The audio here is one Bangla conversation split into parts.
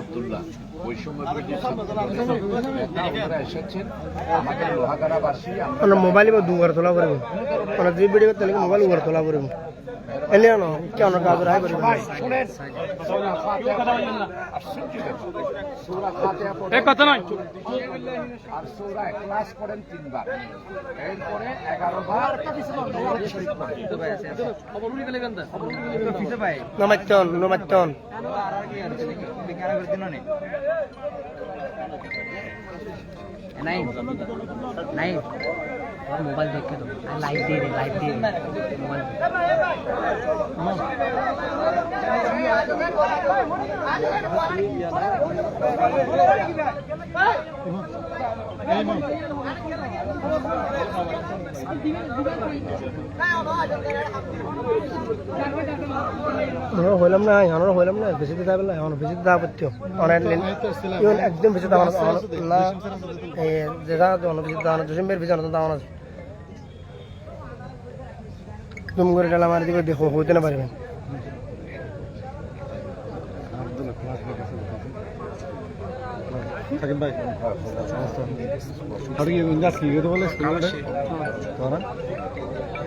আব্দুল্লাহ ওই সময় এসেছেন আমাদের লোহাগাড়াবাসী আমরা মোবাইল বা দুবার তোলা পারব মানে যে ভিডিও করতে মোবাইল উবার তোলা পারব এলে না কি কাজ রায় পারব ভাই শুনেন। সূরা ফাতিহা আসছেন কি দেখো? সূরা ফাতিহা পড়েন এ কথা নয়। আর সূরা ইখলাস পড়েন তিনবার। এরপরে 11 বার দরুদ শরীফ পড়েন নমাত্যন নমাত্যন नहीं नहीं और मोबाइल देख के तो लाइव दे रहे लाइव दे रहे मोबाइल আমরা হইলাম না আমরা হইলাম না বেশি দিতে হবে না আমার বেশি দিতে হবে একদম বেশি দাম না এই যেটা দাম দুশো মেয়ের বেশি দাম আছে। তুমি করে ডালা মারি দিবে দেখো হইতে না পারবেন থাকেন ভাই আর কি ইন্দাস কি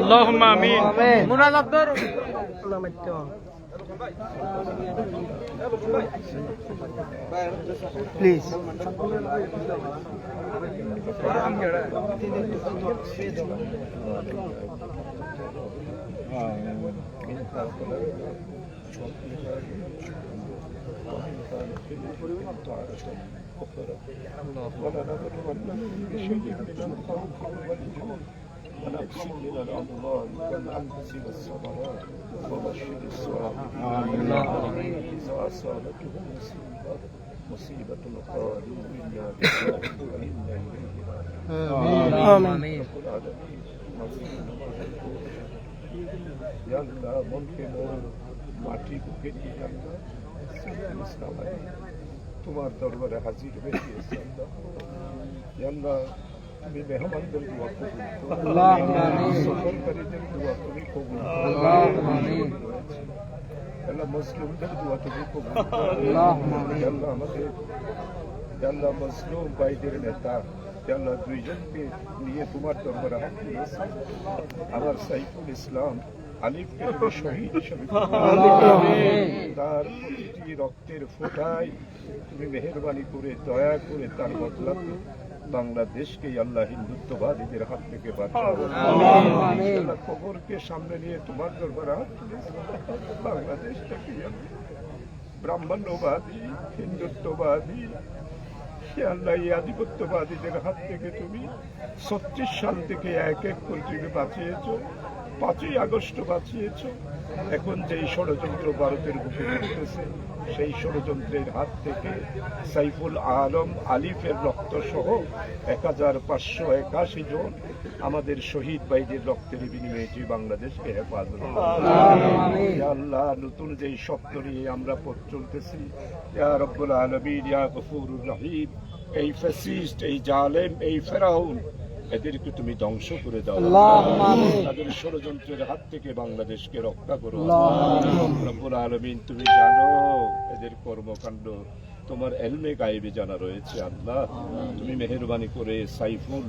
اللهم امين Please. ونقسم من الأموال والأنفس والثمرات وبشر الصابرين إذا أصابتهم مصيبة مصيبة قالوا إنا لله وإنا إليه راجعون আমিন আল্লাহ মনকে মন মাটি বুকে নিয়ে আল্লাহ সাইফুল ইসলাম আলী তোমার দরবারে হাজির হয়েছে আল্লাহ আল্লাহ তুমি মেহমানদের দোয়া কবুল আল্লাহ ভাইদের নেতা আল্লাহ দুইজনকে নিয়ে তোমার দরবারে হাত আমার সাইফুল ইসলাম আলিফকে শহীদ হিসেবে তার প্রতিটি রক্তের ফোটায় তুমি মেহরবানি করে দয়া করে তার বদলাতে বাংলাদেশকে আল্লাহ হিন্দুত্ববাদীদের হাত থেকে বাঁচাও। খবরকে সামনে নিয়ে তোমার দরবার হাত বাংলাদেশটাকে ব্রাহ্মণ্যবাদী হিন্দুত্ববাদী আল্লাহ এই আধিপত্যবাদীদের হাত থেকে তুমি সত্যি শান্তিকে থেকে এক এক করে বাঁচিয়েছ। পাঁচই আগস্ট বাঁচিয়েছ। এখন যেই ষড়যন্ত্র ভারতের বুকে চলতেছে সেই ষড়যন্ত্রের হাত থেকে সাইফুল আলম আলিফের রক্ত সহ এক হাজার পাঁচশো একাশি জন আমাদের শহীদ ভাইদের রক্তের বিনিময়ে যে বাংলাদেশকে হেফাজত আল্লাহ নতুন যেই স্বপ্ন নিয়ে আমরা পথ চলতেছি ইয়া রব্বুল ইয়া গফুরুর রহিম এই ফ্যাসিস্ট এই জালেম এই ফেরাউন এদেরকে তুমি ধ্বংস করে দাও। তাদের ষড়যন্ত্রের হাত থেকে বাংলাদেশকে রক্ষা করো। রব্বুল আলমিন তুমি জানো এদের কর্মকাণ্ড তোমার এলমে গায়েবে জানা রয়েছে আল্লাহ। তুমি মেহরবানি করে সাইফুল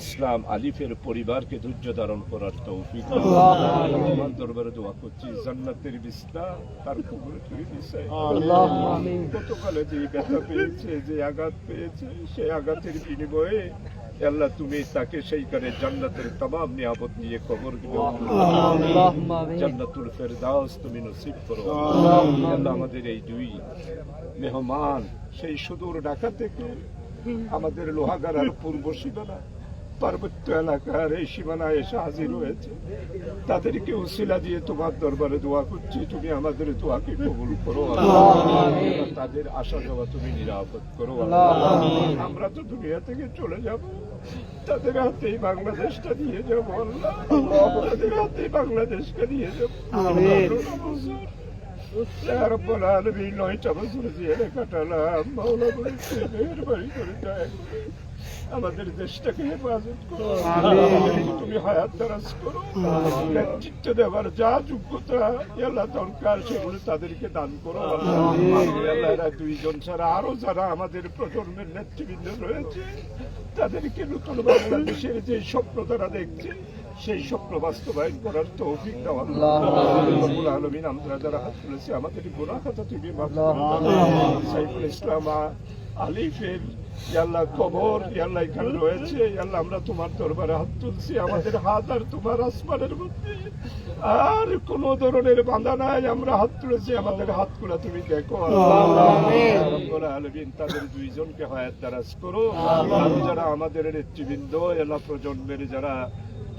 ইসলাম আলিফের পরিবারকে ধৈর্য ধারণ করার তৌফিক। তোমার দরবারে দোয়া করছি জান্নাতের বিছনা তার কবরে তুমি দিছে। গতকালে যে ব্যথা পেয়েছে যে আঘাত পেয়েছে সেই আঘাতের বিনিময়ে আল্লাহ তুমি তাকে সেই করে জান্নাতের তমাম নিয়ামত নিয়ে কবর জান্নাতুল ফেরদাউস তুমি নসিব করো। আল্লাহ আমাদের এই দুই মেহমান সেই সুদূর ঢাকা থেকে আমাদের লোহাগাড়ার পূর্ব সীমানা পার্বত্য এলাকার এই সীমানায় এসে হাজির হয়েছে। তাদেরকে উসিলা দিয়ে তোমার দরবারে দোয়া করছি। তুমি আমাদের দোয়াকে কবুল করো। তাদের আসা যাওয়া তুমি নিরাপদ করো। আমরা তো দুনিয়া থেকে চলে যাব। তাদের হাতেই বাংলাদেশটা দিয়ে যাব। তাদের হাতেই বাংলাদেশকে দিয়ে যাব। আলামিন, নয়টা বছর জেলে কাটালাম। মাওলা বলে তুই আমাদের দেশটাকে হেফাজত করো। তুমি হায়াত দারাজ করো। নেতৃত্ব দেওয়ার যা যোগ্যতা আল্লাহ দরকার সেগুলো তাদেরকে দান করো। আল্লাহ দুইজন ছাড়া আরও যারা আমাদের প্রজন্মের নেতৃবৃন্দ রয়েছে তাদেরকে নতুন বাংলাদেশের যে স্বপ্ন তারা দেখছে সেই স্বপ্ন বাস্তবায়ন করার তৌফিক দেওয়া আলমিন আমরা যারা হাত তুলেছি আমাদের গোনা খাতা তুমি। সাইফুল ইসলাম আলিফের ইয়াল্লাহ কবর ইয়াল্লাহ এখানে রয়েছে ইয়াল্লাহ আমরা তোমার দরবারে হাত তুলছি আমাদের হাত আর তোমার আসমানের মধ্যে। আর কোন ধরনের বাঁধা নাই আমরা হাত তুলেছি আমাদের হাত হাতগুলা তুমি দেখো। আলামিন তাদের দুইজনকে হায়াত দারাজ করো। যারা আমাদের নেতৃবৃন্দ এলা প্রজন্মের যারা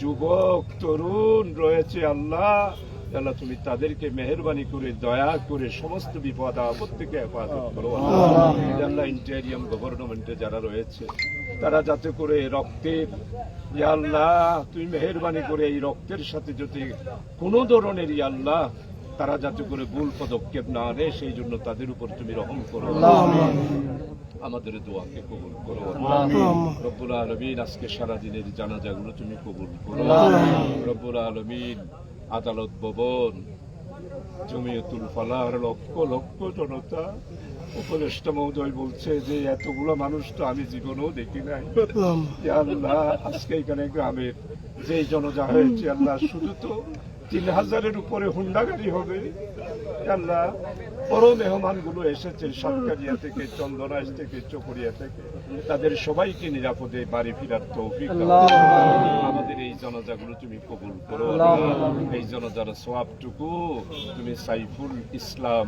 যুবক তরুণ রয়েছে আল্লাহ আল্লাহ তুমি তাদেরকে মেহরবানি করে দয়া করে সমস্ত বিপদ আপদ থেকে হেফাজত করো। আল্লাহ। ইন্টেরিয়াম গভর্নমেন্টে যারা রয়েছে তারা যাতে করে রক্তের আল্লাহ তুমি মেহরবানি করে এই রক্তের সাথে যদি কোনো ধরনের আল্লাহ তারা যাতে করে ভুল পদক্ষেপ না নেয় সেই জন্য তাদের উপর তুমি রহম করো। আমাদের দোয়াকে কবুল করো। রব্বুল আলমিন আজকে সারাদিনের জানাজাগুলো তুমি কবুল করো। রব্বুল আলমিন আদালত ভবন জমিয়তুল ফালাহার লক্ষ লক্ষ জনতা। উপদেষ্টা মহোদয় বলছে যে এতগুলো মানুষ তো আমি জীবনেও দেখি নাই। আল্লাহ। আজকে এখানে গ্রামের যে জনজা হয়েছে আল্লাহ শুধু তো তিন হাজারের উপরে হুন্ডা গাড়ি হবে। আল্লাহ বড় মেহমানগুলো এসেছে সরকারিয়া থেকে চন্দনাইশ থেকে চকরিয়া থেকে। তাদের সবাইকে নিরাপদে বাড়ি ফেরার তৌফিক আমাদের এই জনজা গুলো তুমি কবুল করো। এই জনজার সোয়াবটুকু তুমি সাইফুল ইসলাম